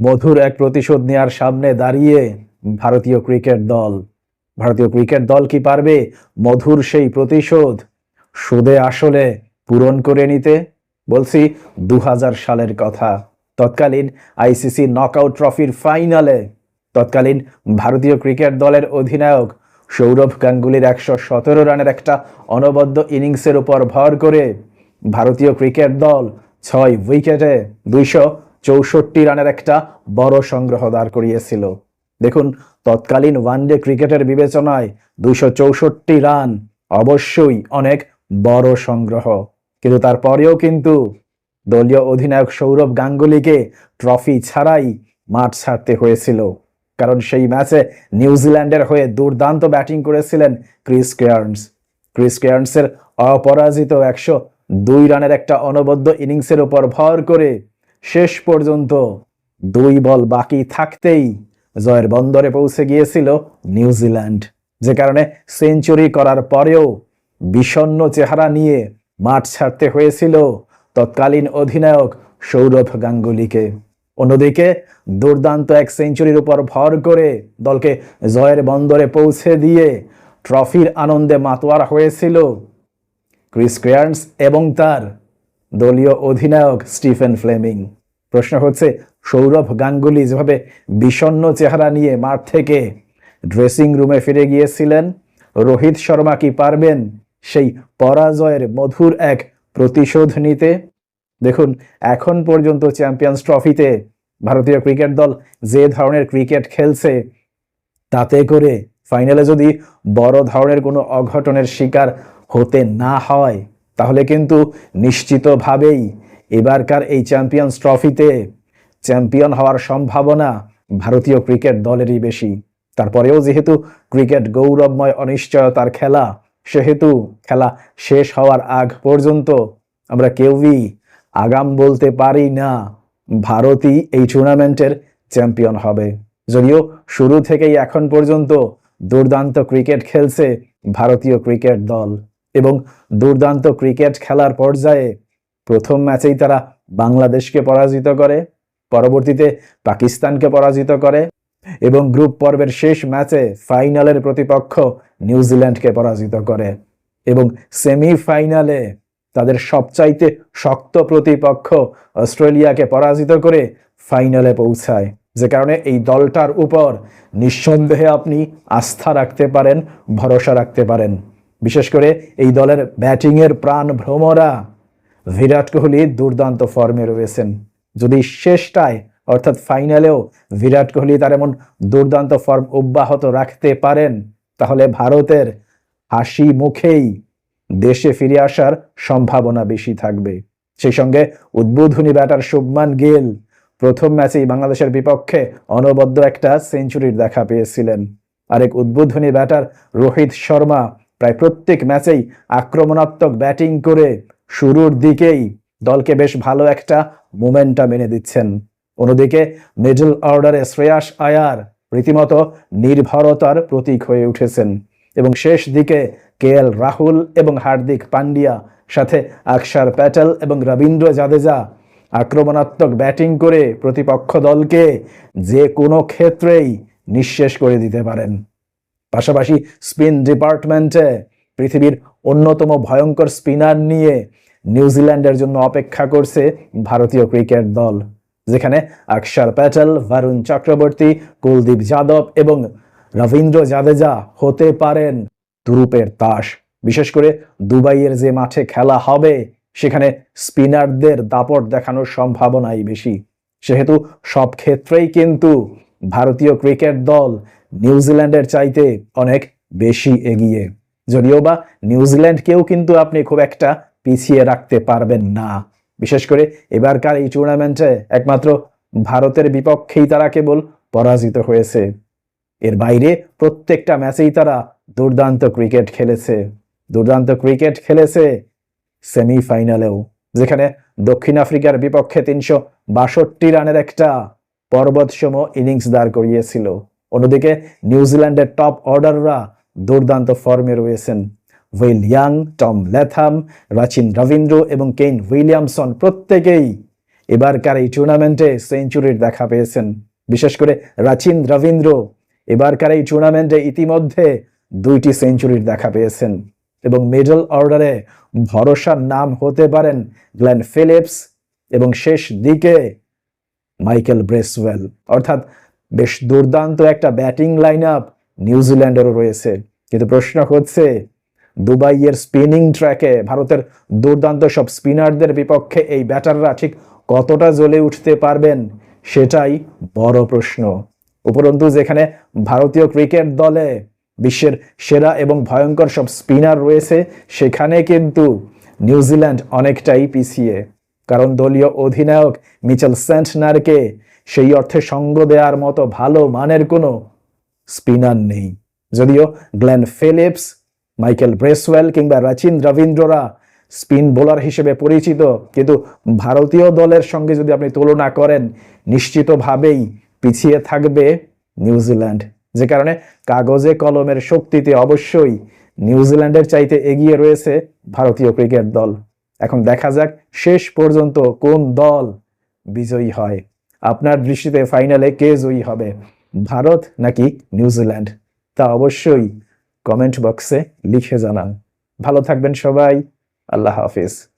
মধুর এক প্রতিশোধ নেওয়ার সামনে দাঁড়িয়ে ভারতীয় ক্রিকেট দল। ভারতীয় ক্রিকেট দল কি পারবে মধুর সেই প্রতিশোধ? সুদে আসলে পূরণ করে নিতে? বলছি দু হাজার সালের কথা। তৎকালীন আইসিসি নকআউট ট্রফির ফাইনালে। তৎকালীন ভারতীয় ক্রিকেট দলের অধিনায়ক সৌরভ গাঙ্গুলির একশো সতেরো রানের একটা অনবদ্য ইনিংসের উপর ভর করে ভারতীয় ক্রিকেট দল ছয় উইকেটে দুইশো চৌষট্টি রানের একটা বড় সংগ্রহ দাঁড় করিয়েছিল। দেখুন, তৎকালীন ওয়ানডে ক্রিকেটের বিবেচনায় দুশো চৌষট্টি রান অবশ্যই অনেক বড় সংগ্রহ। কিন্তু তারপরেও কিন্তু দলীয় অধিনায়ক সৌরভ গাঙ্গুলিকে ট্রফি ছাড়াই মাঠ ছাড়তে হয়েছিল। কারণ সেই ম্যাচে নিউজিল্যান্ডের হয়ে দুর্দান্ত ব্যাটিং করেছিলেন ক্রিস কেয়ার্নস। ক্রিস কেয়ার্নসের অপরাজিত একশো দুই রানের একটা অনবদ্য ইনিংসের উপর ভর করে শেষ পর্যন্ত দুই বল বাকি থাকতেই জয়ের বন্দরে পৌঁছে গিয়েছিল নিউজিল্যান্ড, যে কারণে সেঞ্চুরি করার পরেও বিষণ্ণ চেহারা নিয়ে মাঠ ছাড়তে হয়েছিল তৎকালীন অধিনায়ক সৌরভ গাঙ্গুলিকে। অন্যদিকে দুর্দান্ত এক সেঞ্চুরির উপর ভর করে দলকে জয়ের বন্দরে পৌঁছে দিয়ে ট্রফির আনন্দে মাতোয়ারা হয়েছিল ক্রিস ক্রেয়ার্নস এবং তার দলীয় অধিনায়ক স্টিফেন ফ্লেমিং। প্রশ্ন হচ্ছে, সৌরভ গাঙ্গুলি যেভাবে বিষণ্ণ চেহারা নিয়ে মাঠ থেকে ড্রেসিং রুমে ফিরে গিয়েছিলেন, রোহিত শর্মা কি পারবেন সেই পরাজয়ের মধুর এক প্রতিশোধ নিতে? দেখুন, এখন পর্যন্ত চ্যাম্পিয়ন্স ট্রফিতে ভারতীয় ক্রিকেট দল যে ধরনের ক্রিকেট খেলছে, তাতে করে ফাইনালে যদি বড় ধরনের কোনো অঘটনের শিকার হতে না হয় তাহলে কিন্তু নিশ্চিতভাবেই এবারকার এই চ্যাম্পিয়ন্স ট্রফিতে চ্যাম্পিয়ন হওয়ার সম্ভাবনা ভারতীয় ক্রিকেট দলেরই বেশি। তারপরেও যেহেতু ক্রিকেট গৌরবময় অনিশ্চয়তার খেলা, সেহেতু খেলা শেষ হওয়ার আগ পর্যন্ত আমরা কেউই আগাম বলতে পারি না, ভারতই এই টুর্নামেন্টের চ্যাম্পিয়ন হবে। যদিও শুরু থেকেই এখন পর্যন্ত দুর্দান্ত ক্রিকেট খেলছে ভারতীয় ক্রিকেট দল। এবং দুর্দান্ত ক্রিকেট খেলার পর্যায়ে প্রথম ম্যাচেই তারা বাংলাদেশকে পরাজিত করে, পরবর্তীতে পাকিস্তানকে পরাজিত করে এবং গ্রুপ পর্বের শেষ ম্যাচে ফাইনালের প্রতিপক্ষ নিউজিল্যান্ডকে পরাজিত করে এবং সেমিফাইনালে তাদের সবচাইতে শক্ত প্রতিপক্ষ অস্ট্রেলিয়াকে পরাজিত করে ফাইনালে পৌঁছায়। যে কারণে এই দলটার উপর নিঃসন্দেহে আপনি আস্থা রাখতে পারেন, ভরসা রাখতে পারেন। বিশেষ করে এই দলের ব্যাটিংয়ের প্রাণ ভ্রমরা বিরাট কোহলি দুর্দান্ত ফর্মে রয়েছেন। যদি শেষটায়, অর্থাৎ ফাইনালেও বিরাট কোহলি তার এমন দুর্দান্ত ফর্ম অব্যাহত রাখতে পারেন, তাহলে ভারতের হাসি মুখেই দেশে ফিরে আসার সম্ভাবনা বেশি থাকবে। সেই সঙ্গে উদ্বোধনী ব্যাটার শুভমান গিল প্রথম ম্যাচেই বাংলাদেশের বিপক্ষে অনবদ্য একটা সেঞ্চুরির দেখা পেয়েছিলেন। আরেক উদ্বোধনী ব্যাটার রোহিত শর্মা প্রায় প্রত্যেক ম্যাচেই আক্রমণাত্মক ব্যাটিং করে শুরুর দিকেই দলকে বেশ ভালো একটা মোমেন্টাম এনে দিচ্ছেন। অন্যদিকে মিডল অর্ডারে শ্রেয়াস আয়ার রীতিমতো নির্ভরতার প্রতীক হয়ে উঠেছেন এবং শেষ দিকে কে এল রাহুল এবং হার্দিক পান্ডিয়া সাথে আকসার প্যাটেল এবং রবীন্দ্র জাদেজা আক্রমণাত্মক ব্যাটিং করে প্রতিপক্ষ দলকে যে কোনো ক্ষেত্রেই নিঃশেষ করে দিতে পারেন। পাশাপাশি স্পিন ডিপার্টমেন্টে পৃথিবীর অন্যতম ভয়ঙ্কর স্পিনার নিয়ে নিউজিল্যান্ডের জন্য অপেক্ষা করছে ভারতীয় ক্রিকেট দল, যেখানে আকসার প্যাটেল ভারুণ চক্রবর্তী, কুলদীপ যাদব এবং রবীন্দ্র জাদেজা হতে পারেন তুরুপের তাস বিশেষ করে দুবাইয়ের যে মাঠে খেলা হবে, সেখানে স্পিনারদের দাপট দেখানোর সম্ভাবনাই বেশি। সেহেতু সব ক্ষেত্রেই কিন্তু ভারতীয় ক্রিকেট দল নিউজিল্যান্ডের চাইতে অনেক বেশি এগিয়ে। যদিও বা নিউজিল্যান্ডকেও কিন্তু আপনি খুব একটা পিছিয়ে রাখতে পারবেন না। বিশেষ করে এবারকার এই টুর্নামেন্টে একমাত্র ভারতের বিপক্ষেই তারা কেবল পরাজিত হয়েছে। এর বাইরে প্রত্যেকটা ম্যাচেই তারা দুর্দান্ত ক্রিকেট খেলেছে। দুর্দান্ত ক্রিকেট খেলেছে সেমিফাইনালেও যেখানে দক্ষিণ আফ্রিকার বিপক্ষে তিনশো বাষট্টি রানের একটা পর্বতসম ইনিংস দাঁড় করিয়েছিল। অন্যদিকে নিউজিল্যান্ডের টপ অর্ডাররা দুর্দান্ত ফর্মে রয়েছেন। Will Young, Tom Latham, Rachin Ravindra এবং কেইন উইলিয়ামসন প্রত্যেকেই এবারকার এই টুর্নামেন্টে সেঞ্চুরির দেখা পেয়েছেন। বিশেষ করে রাচিন রবীন্দ্র এবারকার এই টুর্নামেন্টে ইতিমধ্যে দুইটি সেঞ্চুরির দেখা পেয়েছেন এবং মিডল অর্ডারে ভরসার নাম হতে পারেন গ্লেন ফিলিপস এবং শেষ দিকে মাইকেল ব্রেসওয়েল অর্থাৎ বেশ দুর্দান্ত একটা ব্যাটিং লাইন আপ নিউজিল্যান্ডেরও রয়েছে। কিন্তু প্রশ্ন হচ্ছে, দুবাইয়ের স্পিনিং ট্র্যাকে ভারতের দুর্দান্ত সব স্পিনারদের বিপক্ষে এই ব্যাটাররা ঠিক কতটা জ্বলে উঠতে পারবেন সেটাই বড় প্রশ্ন। উপরন্তু যেখানে ভারতীয় ক্রিকেট দলে বিশ্বের সেরা এবং ভয়ঙ্কর সব স্পিনার রয়েছে, সেখানে কিন্তু নিউজিল্যান্ড অনেকটাই পিছিয়ে। কারণ দলীয় অধিনায়ক মিচেল সেন্টনারকে সেই অর্থে সঙ্গ দেওয়ার মতো ভালো মানের কোনো স্পিনার নেই। যদিও গ্লেন ফিলিপস, মাইকেল ব্রেসওয়েল কিংবা রাচিন রবীন্দ্ররা স্পিন বোলার হিসেবে পরিচিত, কিন্তু ভারতীয় দলের সঙ্গে যদি আপনি তুলনা করেন, নিশ্চিতভাবেই পিছিয়ে থাকবে নিউজিল্যান্ড। যে কারণে কাগজে কলমের শক্তিতে অবশ্যই নিউজিল্যান্ডের চাইতে এগিয়ে রয়েছে ভারতীয় ক্রিকেট দল। এখন দেখা যাক শেষ পর্যন্ত কোন দল বিজয়ী হয়। আপনার দৃষ্টিতে ফাইনালে কে জয়ী হবে? ভারত নাকি নিউজিল্যান্ড? তা অবশ্যই কমেন্ট বক্সে লিখে জানান। ভালো থাকবেন সবাই। আল্লাহ হাফিজ।